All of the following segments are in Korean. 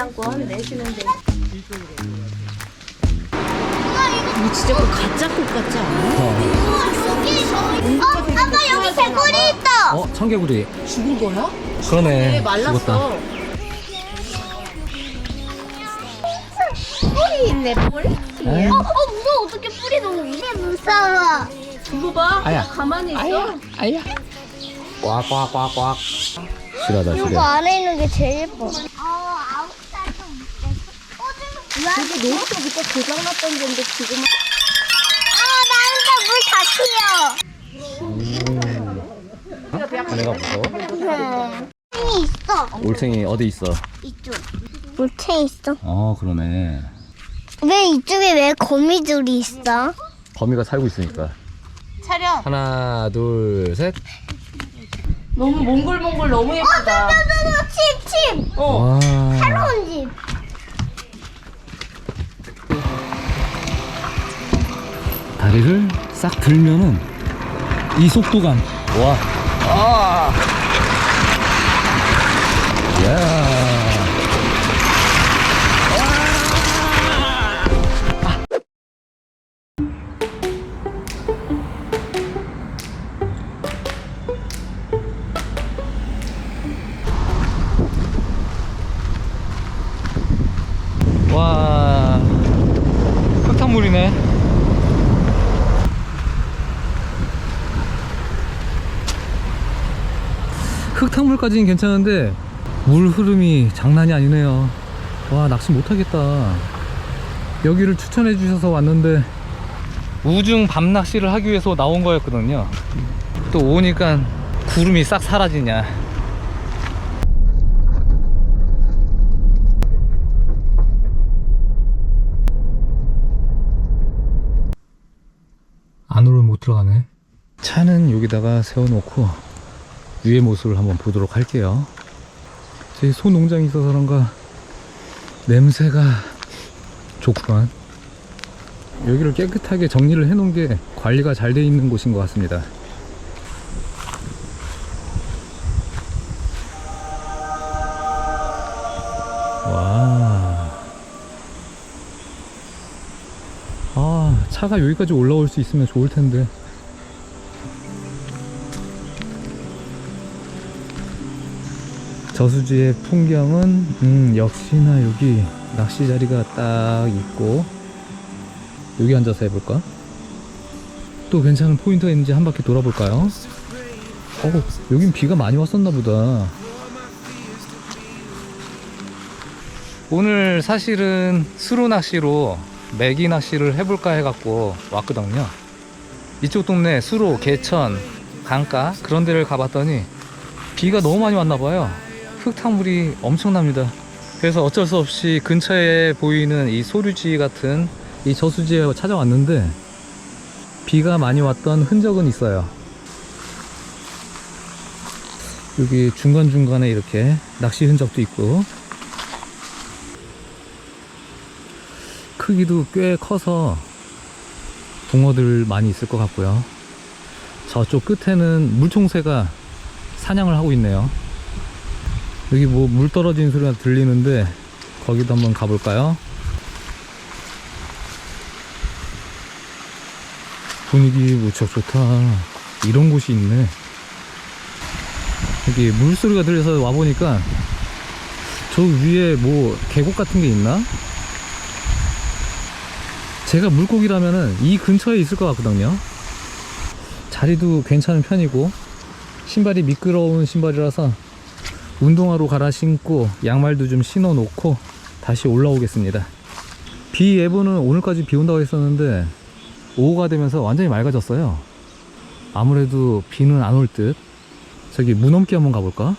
입장권 내시는데. 이거 진짜 그 가짜 꽃 같지 않아? 어, 아빠 여기 개구리 있다. 어, 청개구리. 죽은 거야? 그러네. 네, 말랐어. 죽었다. 뿔이 있네, 뿔. 아이, 어, 어 무서워. 어떻게 뿌리 너무 이게 무서워. 이거 봐. 아야. 가만히 있어. 아야. 꽉꽉꽉꽉. 실하다, 실해. 이거 안에 있는 게 제일 예뻐. 저기 노릇하니까 고장났던 건데 지금 아, 나한테 물다 튀어. 내가 무서워? 물탱이 있어. 올챙이 어디 있어? 이쪽. 물탱이 있어. 어, 그러네. 왜 이쪽에 왜 거미줄이 있어? 거미가 살고 있으니까. 차렷. 하나, 둘, 셋. 너무 몽글몽글 너무 예쁘다. 칩, 칩. 어. 와. 새로운 집. 다리를 싹 들면은 이 속도감. 와. 아. 흙탕물까지는 괜찮은데 물 흐름이 장난이 아니네요. 와 낚시 못하겠다. 여기를 추천해 주셔서 왔는데 우중 밤 낚시를 하기 위해서 나온 거였거든요. 또 오니까 구름이 싹 사라지냐. 안으로 못 들어가네. 차는 여기다가 세워놓고 위의 모습을 한번 보도록 할게요. 제 소 농장이 있어서 그런가 냄새가 좋구만. 여기를 깨끗하게 정리를 해놓은 게 관리가 잘 돼 있는 곳인 것 같습니다. 와. 아, 차가 여기까지 올라올 수 있으면 좋을 텐데. 저수지의 풍경은 음, 역시나 여기 낚시 자리가 딱 있고 여기 앉아서 해볼까? 또 괜찮은 포인트가 있는지 한 바퀴 돌아볼까요? 어, 여긴 비가 많이 왔었나 보다. 오늘 사실은 수로 낚시로 매기 낚시를 해볼까 해갖고 왔거든요. 이쪽 동네 수로, 개천, 강가 그런 데를 가봤더니 비가 너무 많이 왔나 봐요. 흙탕물이 엄청납니다. 그래서 어쩔 수 없이 근처에 보이는 이 소류지 같은 이 저수지에 찾아왔는데 비가 많이 왔던 흔적은 있어요. 여기 중간중간에 이렇게 낚시 흔적도 있고 크기도 꽤 커서 붕어들 많이 있을 것 같고요. 저쪽 끝에는 물총새가 사냥을 하고 있네요. 여기 뭐 물 떨어지는 소리가 들리는데 거기도 한번 가볼까요? 분위기 무척 좋다. 이런 곳이 있네. 여기 물소리가 들려서 와보니까 저 위에 뭐 계곡 같은 게 있나? 제가 물고기라면은 이 근처에 있을 것 같거든요. 자리도 괜찮은 편이고 신발이 미끄러운 신발이라서 운동화로 갈아 신고 양말도 좀 신어 놓고 다시 올라오겠습니다. 비 예보는 오늘까지 비 온다고 했었는데 오후가 되면서 완전히 맑아졌어요. 아무래도 비는 안 올 듯. 저기 무넘기 한번 가볼까?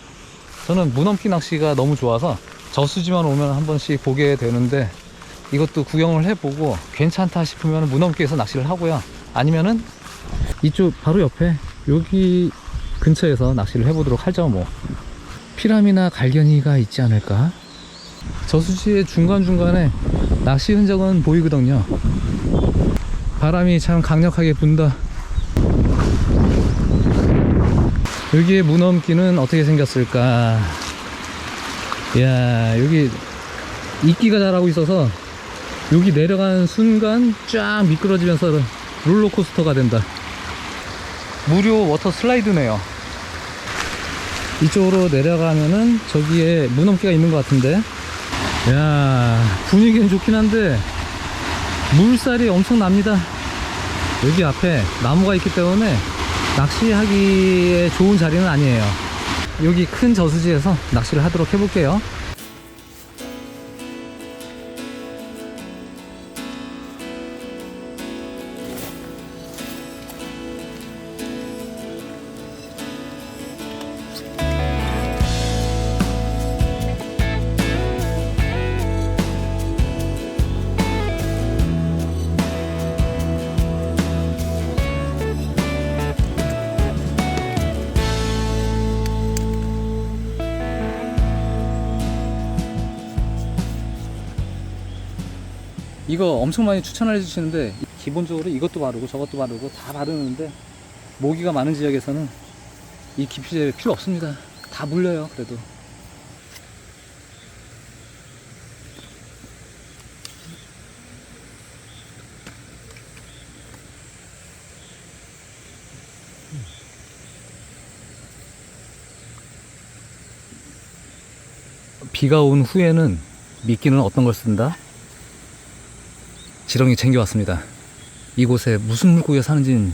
저는 무넘기 낚시가 너무 좋아서 저수지만 오면 한 번씩 보게 되는데 이것도 구경을 해보고 괜찮다 싶으면 무넘기에서 낚시를 하고요. 아니면은 이쪽 바로 옆에 여기 근처에서 낚시를 해보도록 하죠 뭐. 피라미나 갈견이가 있지 않을까? 저수지의 중간중간에 낚시 흔적은 보이거든요. 바람이 참 강력하게 분다. 여기에 무넘기는 어떻게 생겼을까? 이야, 여기 이끼가 자라고 있어서 여기 내려가는 순간 쫙 미끄러지면서 롤러코스터가 된다. 무료 워터 슬라이드네요. 이쪽으로 내려가면은 저기에 무넘기가 있는 것 같은데. 야 분위기는 좋긴 한데 물살이 엄청 납니다. 여기 앞에 나무가 있기 때문에 낚시하기에 좋은 자리는 아니에요. 여기 큰 저수지에서 낚시를 하도록 해볼게요. 엄청 많이 추천해 주시는데 기본적으로 이것도 바르고 저것도 바르고 다 바르는데 모기가 많은 지역에서는 이 기피제 필요 없습니다. 다 물려요. 그래도 비가 온 후에는 미끼는 어떤 걸 쓴다? 지렁이 챙겨왔습니다. 이곳에 무슨 물고기가 사는지는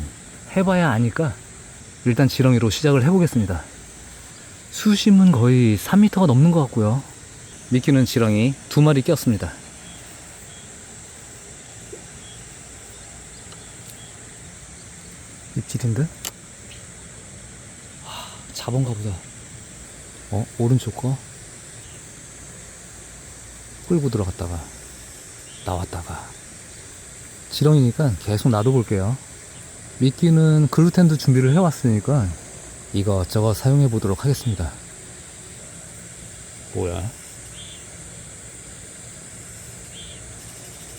해봐야 아니까 일단 지렁이로 시작을 해보겠습니다. 수심은 거의 3m가 넘는 것 같고요. 미끼는 지렁이 두 마리 꼈습니다. 입질인데? 하, 잡은가 보다. 어? 오른쪽 거? 끌고 들어갔다가 나왔다가 지렁이니까 계속 놔둬볼게요. 미끼는 글루텐도 준비를 해왔으니까 이것저것 사용해 보도록 하겠습니다. 뭐야?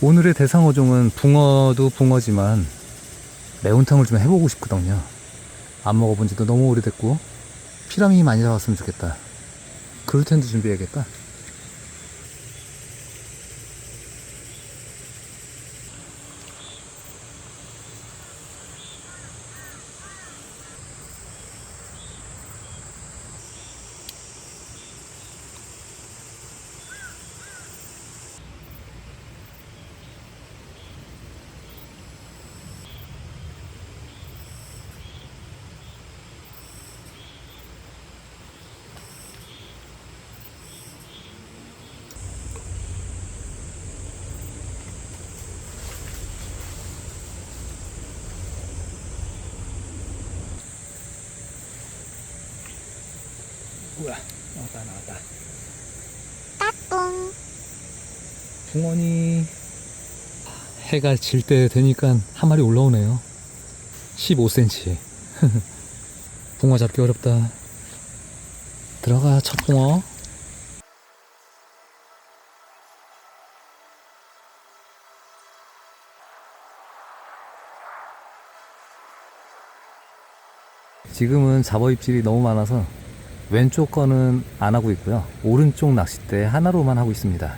오늘의 대상어종은 붕어도 붕어지만 매운탕을 좀 해보고 싶거든요. 안 먹어본 지도 너무 오래됐고 피라미이 많이 잡았으면 좋겠다. 글루텐도 준비해야겠다. 뭐야? 나왔다 나왔다. 따꿍. 붕어니 해가 질 때 되니까 한 마리 올라오네요 15cm 붕어 잡기 어렵다 들어가 첫 붕어 지금은 잡어 입질이 너무 많아서 왼쪽 거는 안 하고 있고요 오른쪽 낚싯대 하나로만 하고 있습니다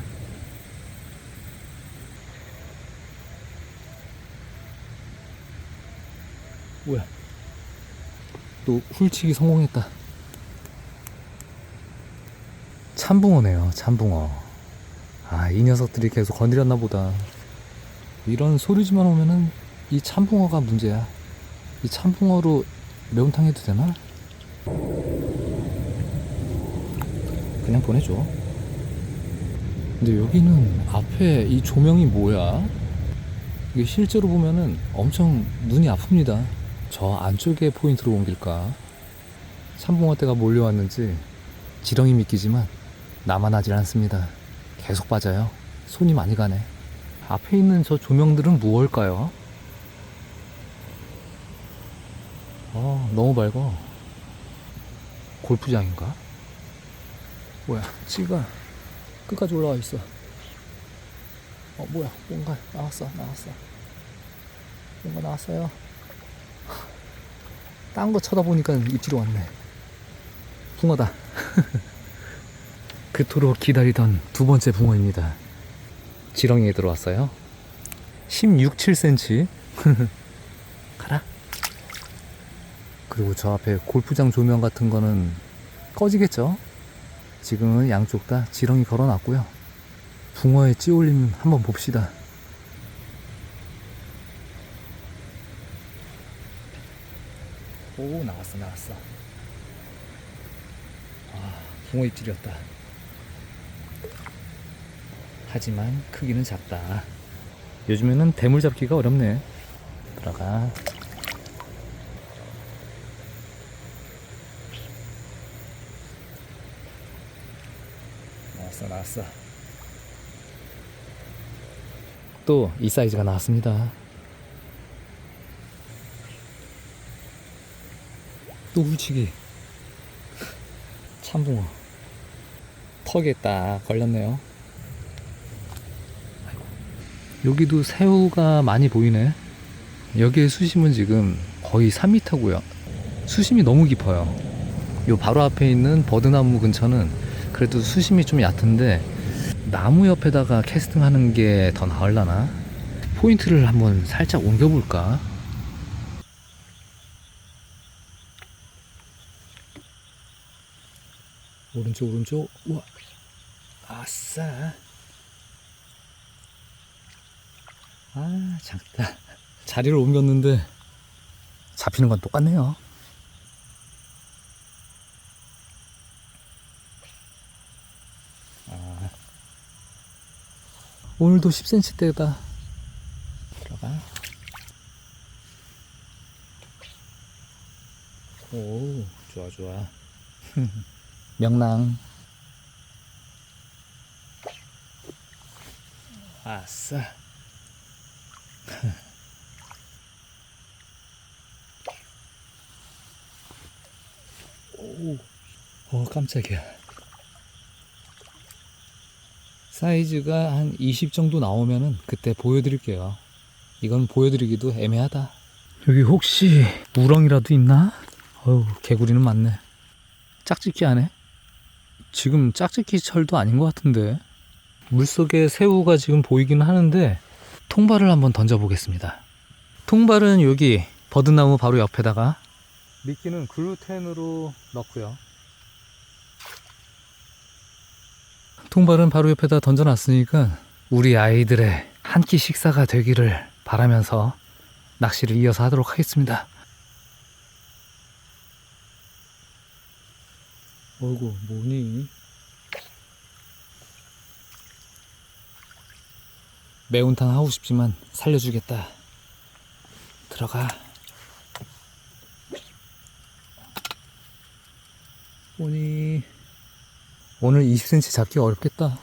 뭐야? 또 훌치기 성공했다. 참붕어네요, 참붕어. 아, 이 녀석들이 계속 건드렸나 보다. 이런 소리지만 오면은 이 참붕어가 문제야. 이 참붕어로 매운탕 해도 되나? 그냥 보내줘. 근데 여기는 앞에 이 조명이 뭐야? 이게 실제로 보면은 엄청 눈이 아픕니다. 저 안쪽에 포인트로 옮길까? 참붕어떼가 몰려왔는지 지렁이 미끼지만 나만 하질 않습니다. 계속 빠져요. 손이 많이 가네. 앞에 있는 저 조명들은 무엇일까요? 어, 너무 밝아. 골프장인가? 뭐야, 찌가 끝까지 올라와 있어. 어, 뭐야, 뭔가 나왔어, 나왔어. 뭔가 나왔어요. 딴 거 쳐다보니까 입질이 왔네. 붕어다. 그토록 기다리던 두 번째 붕어입니다. 지렁이에 들어왔어요. 16, 7cm. 가라. 그리고 저 앞에 골프장 조명 같은 거는 꺼지겠죠? 지금은 양쪽 다 지렁이 걸어놨고요. 붕어의 찌올림 한번 봅시다. 오 나왔어 나왔어. 아 붕어 입질이었다. 하지만 크기는 작다. 요즘에는 대물 잡기가 어렵네. 들어가. 나왔어, 나왔어. 또 이 사이즈가 나왔습니다. 또 울치기. 참붕어. 턱에 딱 걸렸네요. 여기도 새우가 많이 보이네. 여기에 수심은 지금 거의 3m고요. 수심이 너무 깊어요. 요 바로 앞에 있는 버드나무 근처는 그래도 수심이 좀 얕은데 나무 옆에다가 캐스팅 하는 게 더 나을라나? 포인트를 한번 살짝 옮겨볼까? 오른쪽 오른쪽. 우와. 아싸. 아 작다. 자리를 옮겼는데 잡히는 건 똑같네요 오늘도 10cm대다. 들어가. 오 좋아 좋아. 명랑. 아싸. 오, 어 깜짝이야. 사이즈가 한 20 정도 나오면은 그때 보여드릴게요. 이건 보여드리기도 애매하다. 여기 혹시 우렁이라도 있나? 어우, 개구리는 많네. 짝짓기 하네. 지금 짝짓기 철도 아닌 것 같은데. 물속에 새우가 지금 보이긴 하는데 통발을 한번 던져보겠습니다. 통발은 여기 버드나무 바로 옆에다가 미끼는 글루텐으로 넣고요. 통발은 바로 옆에다 던져놨으니까 우리 아이들의 한 끼 식사가 되기를 바라면서 낚시를 이어서 하도록 하겠습니다. 어이구 뭐니? 매운탕 하고 싶지만 살려주겠다. 들어가. 오니 오늘 20cm 잡기 어렵겠다.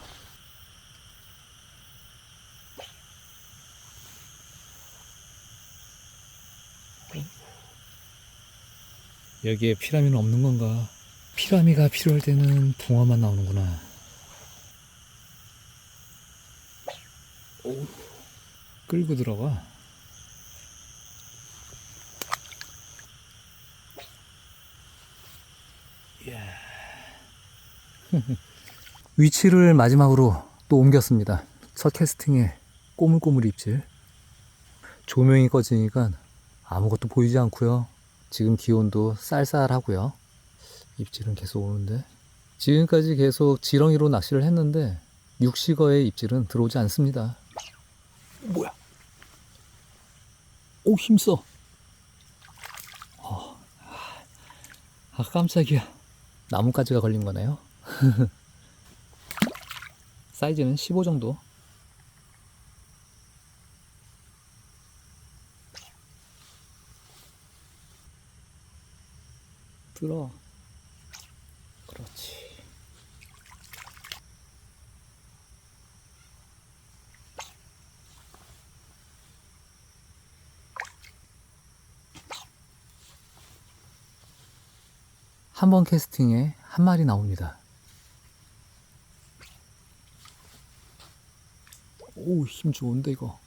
여기에 피라미는 없는 건가? 피라미가 필요할 때는 붕어만 나오는구나. 오, 끌고 들어가. 위치를 마지막으로 또 옮겼습니다. 첫 캐스팅에 꼬물꼬물 입질. 조명이 꺼지니까 아무것도 보이지 않고요. 지금 기온도 쌀쌀하고요. 입질은 계속 오는데 지금까지 계속 지렁이로 낚시를 했는데 육식어의 입질은 들어오지 않습니다. 뭐야? 오 힘써. 어, 아 깜짝이야. 나뭇가지가 걸린 거네요. 사이즈는 15 정도. 들어. 그렇지. 한 번 캐스팅에 한 마리 나옵니다. 오, 힘 좋은데, 이거.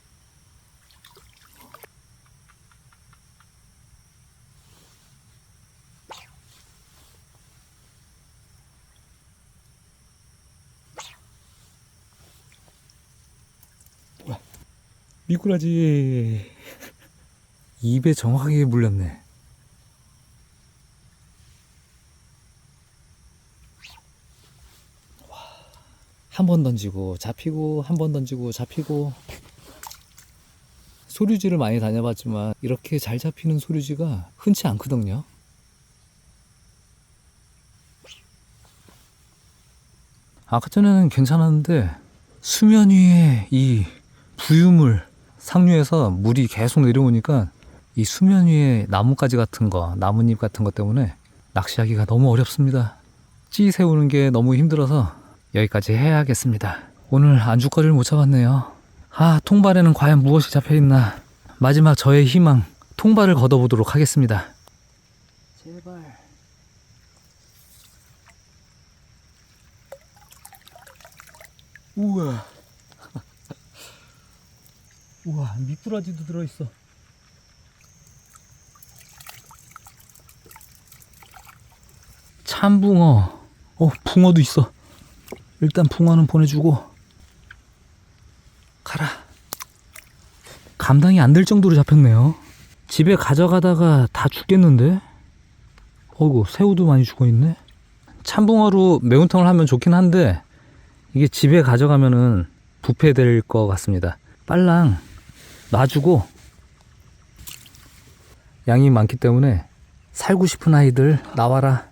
미꾸라지. 입에 정확하게 물렸네. 한 번 던지고 잡히고 한 번 던지고 잡히고 소류지를 많이 다녀봤지만 이렇게 잘 잡히는 소류지가 흔치 않거든요. 아까 전에는 괜찮았는데 수면 위에 이 부유물 상류에서 물이 계속 내려오니까 이 수면 위에 나뭇가지 같은 거, 나뭇잎 같은 것 때문에 낚시하기가 너무 어렵습니다. 찌 세우는 게 너무 힘들어서 여기까지 해야겠습니다. 오늘 안주거리를 못 잡았네요. 아, 통발에는 과연 무엇이 잡혀 있나? 마지막 저의 희망, 통발을 걷어보도록 하겠습니다. 제발. 우와. 우와, 미꾸라지도 들어있어. 참붕어. 어, 붕어도 있어. 일단 붕어는 보내주고. 가라. 감당이 안 될 정도로 잡혔네요. 집에 가져가다가 다 죽겠는데? 어이구, 새우도 많이 죽어있네. 참붕어로 매운탕을 하면 좋긴 한데, 이게 집에 가져가면은 부패될 것 같습니다. 빨랑 놔주고 양이 많기 때문에 살고 싶은 아이들 나와라.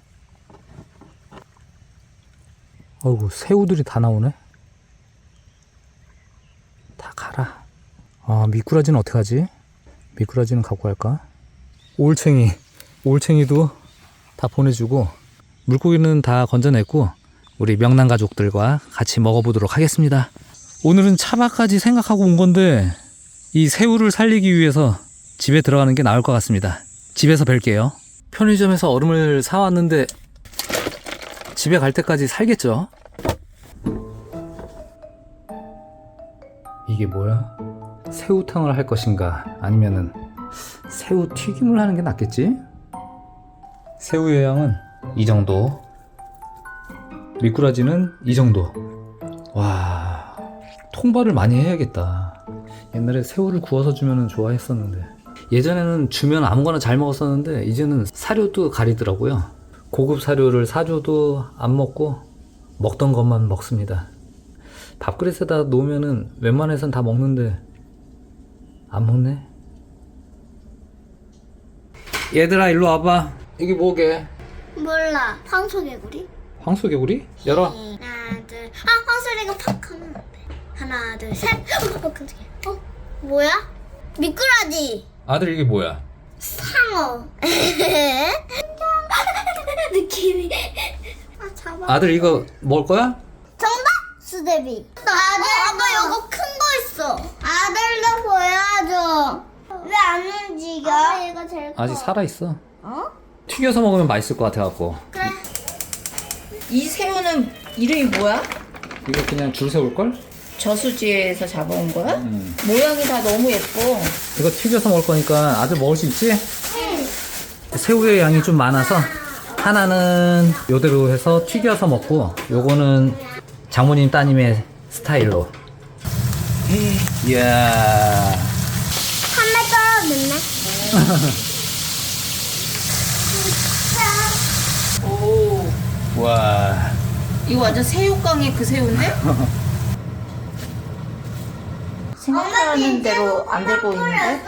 어이구 새우들이 다 나오네. 다 가라. 아 미꾸라지는 어떻게 하지? 미꾸라지는 갖고 갈까? 올챙이 올챙이도 다 보내주고 물고기는 다 건져냈고 우리 명랑 가족들과 같이 먹어보도록 하겠습니다. 오늘은 차마까지 생각하고 온 건데 이 새우를 살리기 위해서 집에 들어가는 게 나을 것 같습니다. 집에서 뵐게요. 편의점에서 얼음을 사왔는데 집에 갈 때까지 살겠죠? 이게 뭐야? 새우탕을 할 것인가? 아니면은 새우 튀김을 하는 게 낫겠지? 새우의 양은 이 정도. 미꾸라지는 이 정도. 와, 통발을 많이 해야겠다. 옛날에 새우를 구워서 주면 좋아했었는데. 예전에는 주면 아무거나 잘 먹었었는데, 이제는 사료도 가리더라고요. 고급 사료를 사줘도 안 먹고, 먹던 것만 먹습니다. 밥그릇에다 놓으면은 웬만해선 다 먹는데, 안 먹네? 얘들아, 일로 와봐. 이게 뭐게? 몰라. 황소개구리? 황소개구리? 열어. 하나, 둘. 아, 황소리가 팍 하면 안 돼. 하나, 둘, 셋. 어, 깜짝이야. 어, 뭐야? 미꾸라지. 아들 이게 뭐야? 상어. 느낌이. 아, 잡아. 아들 이거 먹을 거야? 정답! 수제비. 아들, 아빠 이거 큰 거 있어. 아들도 보여줘. 왜 안 움직여? 아, 얘가 제일 커. 아직 살아 있어. 어? 튀겨서 먹으면 맛있을 것 같아 갖고. 그래. 이 새우는 이름이 뭐야? 이거 그냥 줄 세울 걸? 저수지에서 잡아온 거야? 음. 모양이 다 너무 예뻐. 이거 튀겨서 먹을 거니까 아들 먹을 수 있지? 새우의 양이 좀 많아서 하나는 요대로 해서 튀겨서 먹고 요거는 장모님 따님의 스타일로. 이야. 한번 떠 넣네. 오, 와. 이거 완전 새우깡의 그 새우인데? 생각하는 대로 안 되고 있는데?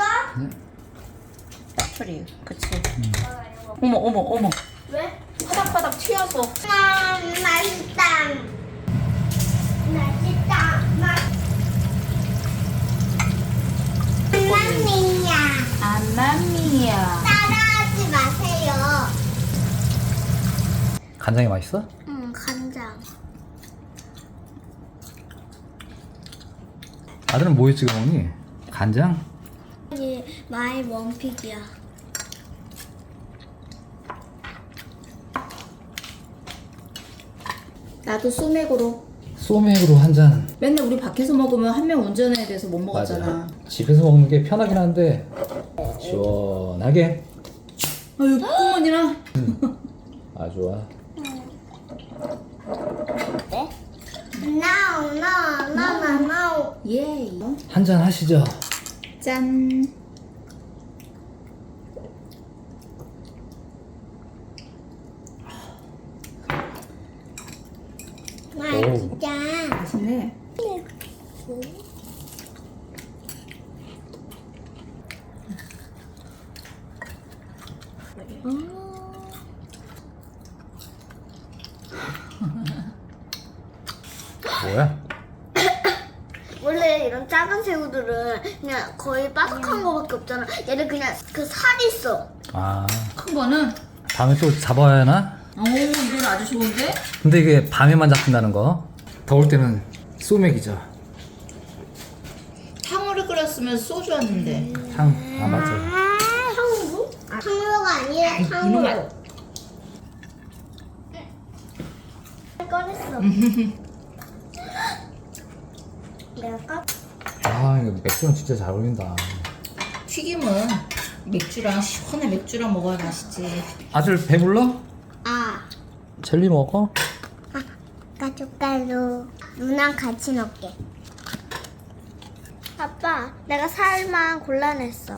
소리, 그치? 어머, 어머, 어머. 왜? 파닥파닥 튀어서. 음, 맛있다. 맛있다. 맛. 맘미야. 안마미야. 따라하지 마세요. 간장이 맛있어? 응, 간장. 아들은 뭐에 찍어 먹니? 간장? 이게 마이 원픽이야. 나도 소맥으로. 소맥으로 한 잔. 맨날 우리 밖에서 먹으면 한 명 운전해야 돼서 못 먹었잖아. 맞아. 집에서 먹는 게 편하긴 한데 시원하게. 아, 여기 콧구멍이랑. 아 좋아. No, no, no, no, no. 예. 한잔 하시죠. 짠. 맛있다. 맛있네. 뭐야? 원래 이런 작은 새우들은 그냥 거의 바삭한 거밖에 없잖아. 얘는 그냥 그 살이 있어. 아 큰 거는 다음에 또 잡아야 하나? 오 이건 아주 좋은데? 근데 이게 밤에만 잡힌다는 거 더울 때는 소맥이죠 탕후루 끓였으면 소주 왔는데. 향, 아 맞아 탕후루? 탕후루가 아니라. 탕후루. 꺼냈어. 내가 아 이거 맥주랑 진짜 잘 어울린다 튀김은 맥주랑 시원한 맥주랑 먹어야 맛있지. 아들 배불러? 아 젤리 먹어? 가족갈로 누나랑 같이 넣게. 아빠, 내가 살만 골라냈어.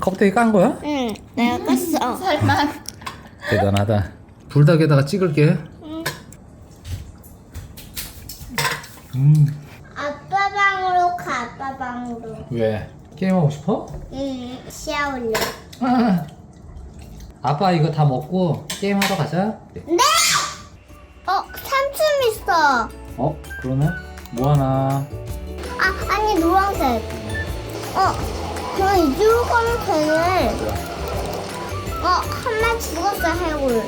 껍데기 깐 거야? 응, 내가 깠어. 살만. 대단하다 불닭에다가 찍을게 음 아빠 방으로 가, 아빠 방으로. 왜? 게임하고 싶어? 응, 시야 올려. 아빠 이거 다 먹고 게임하러 가자 네! 어, 삼촌 있어. 어? 그러네? 뭐하나 아, 아니, 노란색. 어, 그럼 이쪽으로 가면 되네. 어, 한 마리 죽었어, 해골.